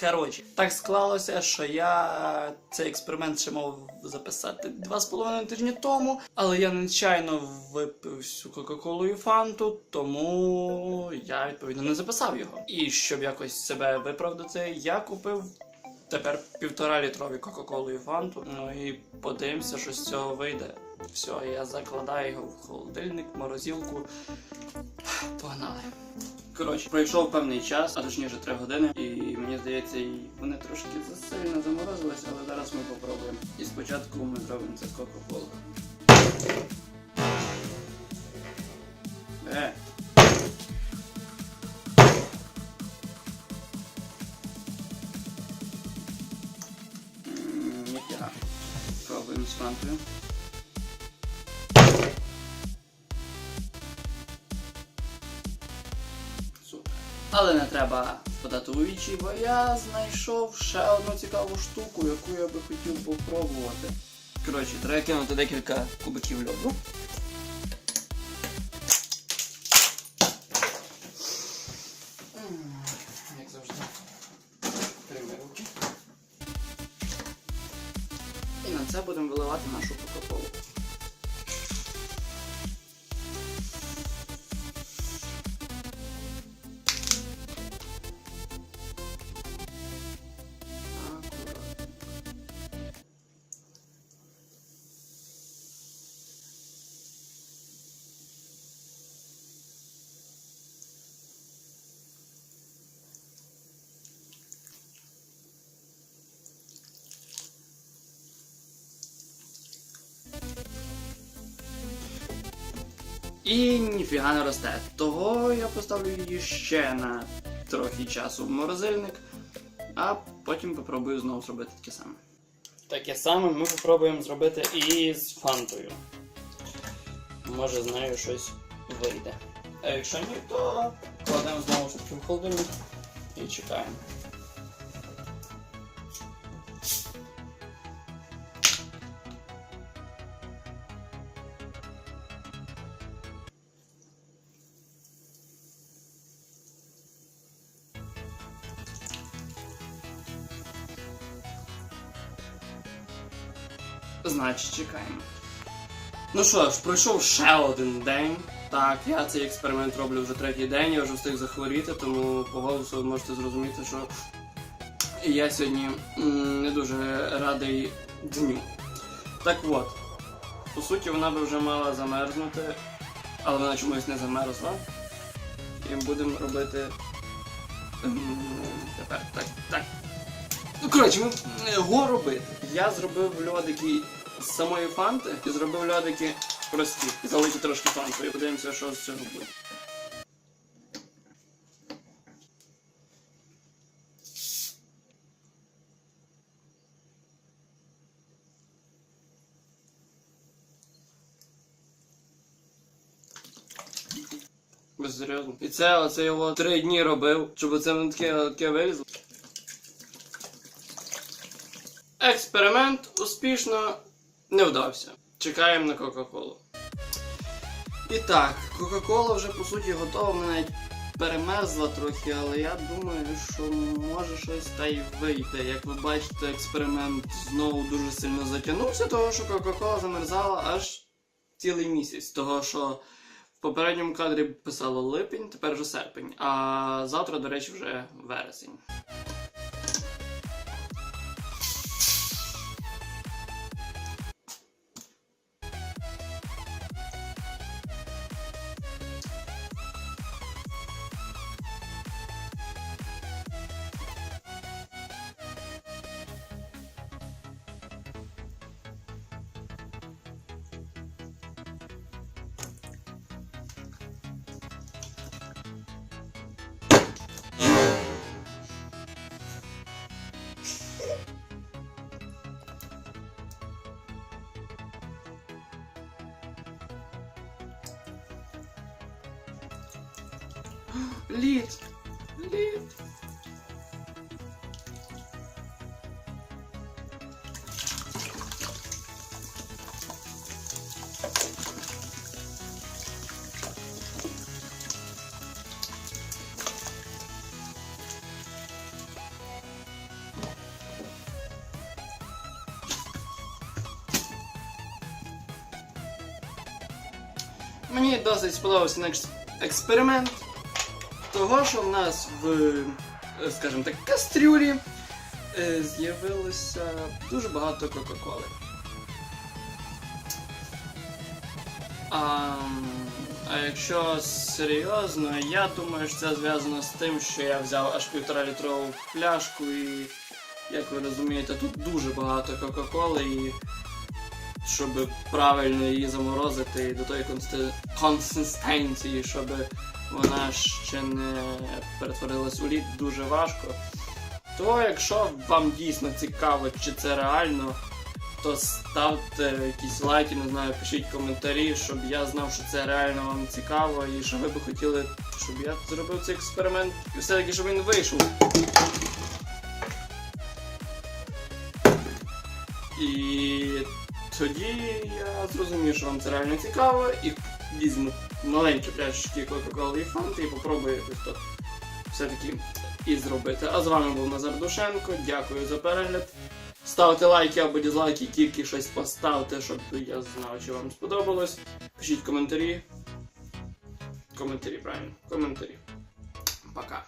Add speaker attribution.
Speaker 1: Коротше, так склалося, що я цей експеримент ще мав записати два з половиною тижні тому, але я нечайно випив всю Кока-Колу і фанту, тому я відповідно не записав його. І щоб якось себе виправдати, я купив тепер півтора літрові Кока-Колу і фанту. Ну і подивимося, що з цього вийде. Все, я закладаю його в холодильник, морозилку. Погнали. Коротше, пройшов певний час, а точніше 3 години, і мені здається, і вони трошки засильно заморозились, але зараз ми попробуємо. І спочатку ми зробимо це Кока-Коли. Е. Пробуємо з фантою. Але не треба вічі, бо я знайшов ще одну цікаву штуку, яку я би хотів попробувати. Коротше, треба кинути декілька кубиків льоду. Як завжди. Прямі руки. І на це будемо виливати нашу кока-колу. І ніфіга не росте. Того я поставлю її ще на трохи часу в морозильник, а потім попробую знову зробити таке саме. Таке саме ми попробуємо зробити і з фантою. Може з нею щось вийде. А якщо ні, то кладемо знову ж таки в холодильник і чекаємо. Значить, чекаємо. Ну що ж, пройшов ще один день. Так, я цей експеримент роблю вже третій день, я вже встиг захворіти, тому по голосу ви можете зрозуміти, що я сьогодні не дуже радий дню. Так от, по суті, вона би вже мала замерзнути, але вона чомусь не замерзла. І будемо робити. Тепер так, так. Ну, коротше, ми е, го робити. Я зробив льодики з самої фанти і зробив льодики прості. Залиті трошки фантою. Подивимося, що з цього буде. Ви серйозно? І це оце його три дні робив, щоб це таке, таке вилізло. Експеримент успішно не вдався. Чекаємо на Кока-Колу. І так, Кока-Кола вже по суті готова, навіть перемерзла трохи, але я думаю, що може щось та й вийде. Як ви бачите, експеримент знову дуже сильно затягнувся, того що Кока-Кола замерзала аж цілий місяць. Того що в попередньому кадрі писало липень, тепер вже серпень, а завтра, до речі, вже вересень. Лід. Лід. Мені досить сподобався наш експеримент. Того, що в нас в, е, скажімо так, кастрюлі е, з'явилося дуже багато Кока-Коли. А, а якщо серйозно, я думаю, що це зв'язано з тим, що я взяв аж півтора літрову пляшку і, як ви розумієте, тут дуже багато Кока-Коли і щоб правильно її заморозити до тої консистенції, щоб вона ще не перетворилась у лід, дуже важко. То якщо вам дійсно цікаво, чи це реально, то ставте якісь лайки, не знаю, пишіть коментарі, щоб я знав, що це реально вам цікаво, і що ви би хотіли, щоб я зробив цей експеримент, і все-таки, щоб він вийшов. І тоді я зрозумів, що вам це реально цікаво, і візьму маленькі пляшечки Coca-Cola і Фанти і попробую то все-таки і зробити. А з вами був Назар Душенко. Дякую за перегляд. Ставте лайки або дізлайки, тільки щось поставте, щоб я знав, чи вам сподобалось. Пишіть коментарі. Коментарі, правильно. Коментарі. Пока.